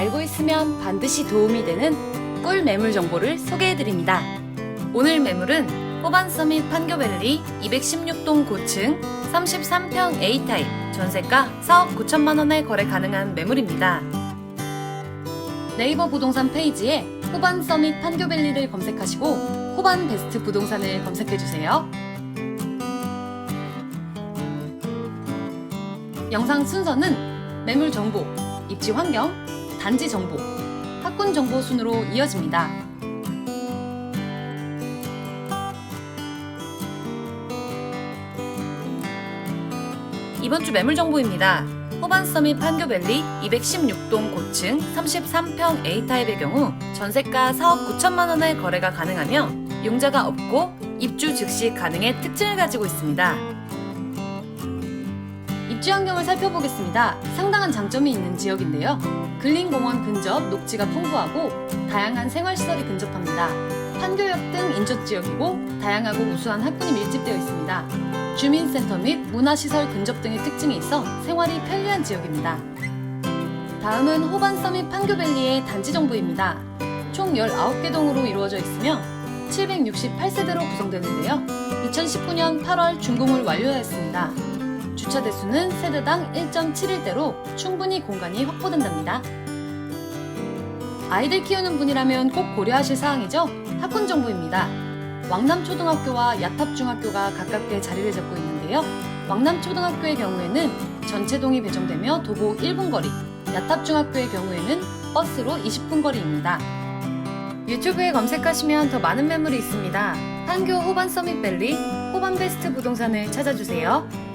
알고 있으면 반드시 도움이 되는 꿀 매물 정보를 소개해 드립니다. 오늘 매물은 호반 서밋 판교밸리 216동 고층 33평 A타입 전세가 4억 9천만 원에 거래 가능한 매물입니다. 네이버 부동산 페이지에 호반 서밋 판교밸리를 검색하시고 호반 베스트 부동산을 검색해 주세요. 영상 순서는 매물 정보, 입지 환경, 단지 정보, 학군 정보 순으로 이어집니다. 이번 주 매물 정보입니다. 호반 서밋 판교밸리 216동 고층 33평 A타입의 경우 전세가 4억 9천만 원의 거래가 가능하며 용자가 없고 입주 즉시 가능의 특징을 가지고 있습니다. 입지 환경을 살펴보겠습니다. 상당한 장점이 있는 지역인데요. 근린공원 근접 녹지가 풍부하고 다양한 생활시설이 근접합니다. 판교역 등 인접 지역이고 다양하고 우수한 학군이 밀집되어 있습니다. 주민센터 및 문화시설 근접 등의 특징이 있어 생활이 편리한 지역입니다. 다음은 호반 서밋 판교밸리의 단지 정보입니다. 총 19개 동으로 이루어져 있으며 768세대로 구성되는데요. 2019년 8월 준공을 완료하였습니다. 주차 대수는 세대당 1.71대로 충분히 공간이 확보된답니다. 아이들 키우는 분이라면 꼭 고려하실 사항이죠. 학군 정보입니다. 왕남초등학교와 야탑중학교가 가깝게 자리를 잡고 있는데요. 왕남초등학교의 경우에는 전체동이 배정되며 도보 1분 거리, 야탑중학교의 경우에는 버스로 20분 거리입니다. 유튜브에 검색하시면 더 많은 매물이 있습니다. 판교 호반 서밋밸리, 호반 베스트 부동산을 찾아주세요.